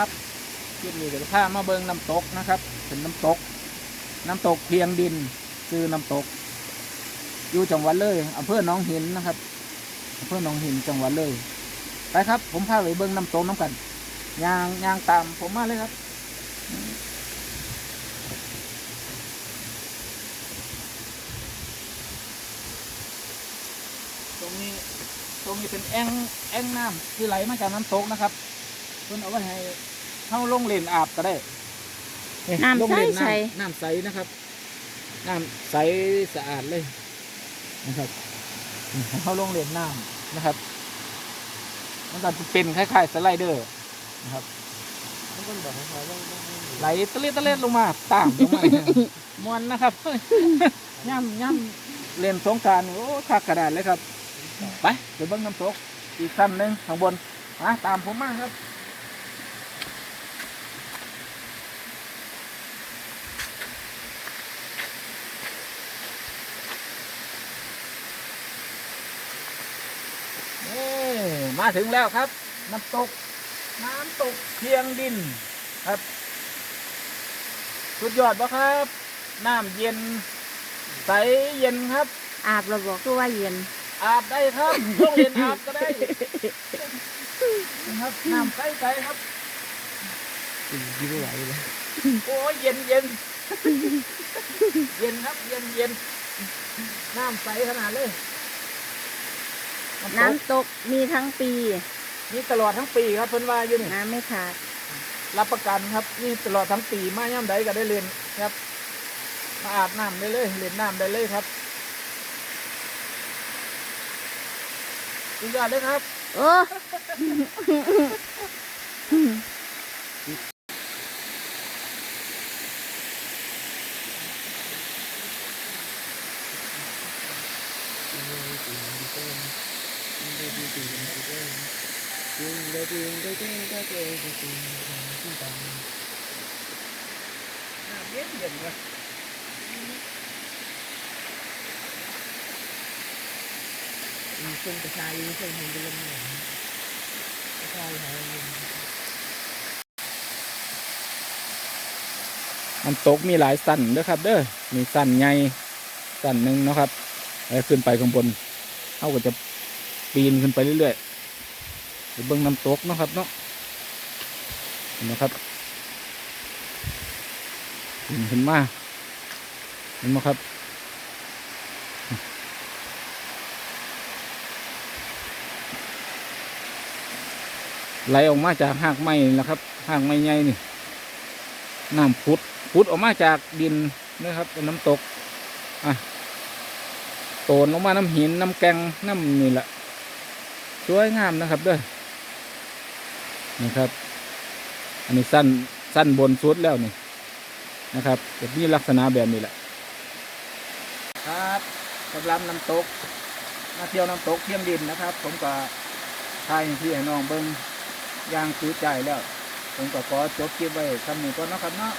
ครับคลิปนี้เดี๋ยวพามาเบิงน้ำตกนะครับ เป็นน้ำตก น้ำตกเพียงดินซื้อน้ำตก อยู่จังหวัดเลยอำเภอหนองหินนะครับอำเภอหนองหินจังหวัดเลย ไปครับ ผมพาไปเบิงน้ำตกน้ำกันยางยางตามผมมาเลยครับ ตรงนี้ตรงนี้เป็นแอ่งแอ่งน้ำที่ไหลมาจากน้ำตกนะครับ เพิ่นเอาไว้ให้เข้าลงเล่นอาบก็ได้น้ำลงเล่ใสน้ำน้ำใสนะครับ น้ำใสสะอาดเลยนะครับเข้าลงเล่นน้ำนะครับ มันก็เป็นคล้ายๆสไลเดอร์นะครับมันก็บอกให้เขาต้องต้องไหลตะเล็ดตะเล็ดลงมาตามลงมามวนนะครับย่ำย่ำเล่นสงกรารโอ้คักกระดาษเลยครับ ไปเดี๋ยวเบิ้งน้ำตกอีกขั้นหนึ่งข้างบนมาตามผมมาครับ นี่ มาถึงแล้วครับ น้ำตก น้ำตกเพียงดินครับ สุดยอดปะครับ น้ำเย็น ใสเย็นครับ อาบเราบอกตัวว่าเย็น อาบได้ครับช่วงเย็นอาบก็ได้นะครับน้ำใสๆครับกินกินไม่ไหวเลยโอ้ยเย็นเย็นเย็นครับ เย็นเย็นน้ำใสขนาดเลย น้ำตกน้ำตกมีทั้งปี นี่ตลอดทั้งปีครับเพิ่นว่าอยู่นี่น้ำไม่ขาด รับประกันครับนี่ตลอดทั้งปีมาย่ำใดก็ได้เรียนครับมาอาบน้ำได้เลยเล่นน้ำได้เลยครับสุดยอดเลยครับ โอ้กิ เลยกินดีเต้นกินเลยดีกินดีเกินเลยกินเลยกินก็เจอกินกินกินตามน้ำเย็นเย็นเลยมีเส้นกระชายมีเส้นแห้งไปเลยเนี่ยกระชายหายเลยน้ำตกมีหลายสั้นเด้อครับเด้อมีสั้นใหญ่สั้นหนึ่งนะครับแล้วขึ้นไปข้างบนเขาก็จะ ปีนขึ้นไปเรื่อยๆไปเบิ่งน้ำตกนะครับเนาะเห็นไหมครับปีนขึ้นมาเห็นไหมครับไหลออกมาจากหากไม้นี่แหละครับหากไม้ใหญ่นี่น้ำพุดพุดออกมาจากดินนะครับเป็นน้ำตกอะโตนลงมาน้ำหินน้ำแกงน้ำนี่แหละ สวยงามนะครับเด้อนี่ครับ อันนี้สั้นสั้นบนสุดแล้วนี่นะครับจะมีลักษณะแบบนี้แหละ ครับสำหรับน้ำตกมาเที่ยวน้ำตกเทียมดินนะครับ ผมก็ทายให้พี่ให้น้องเบิ้งยางซื้อใจแล้ว ผมก็ขอจบคลิปไว้คำนี้ก่อนนะครับเนาะ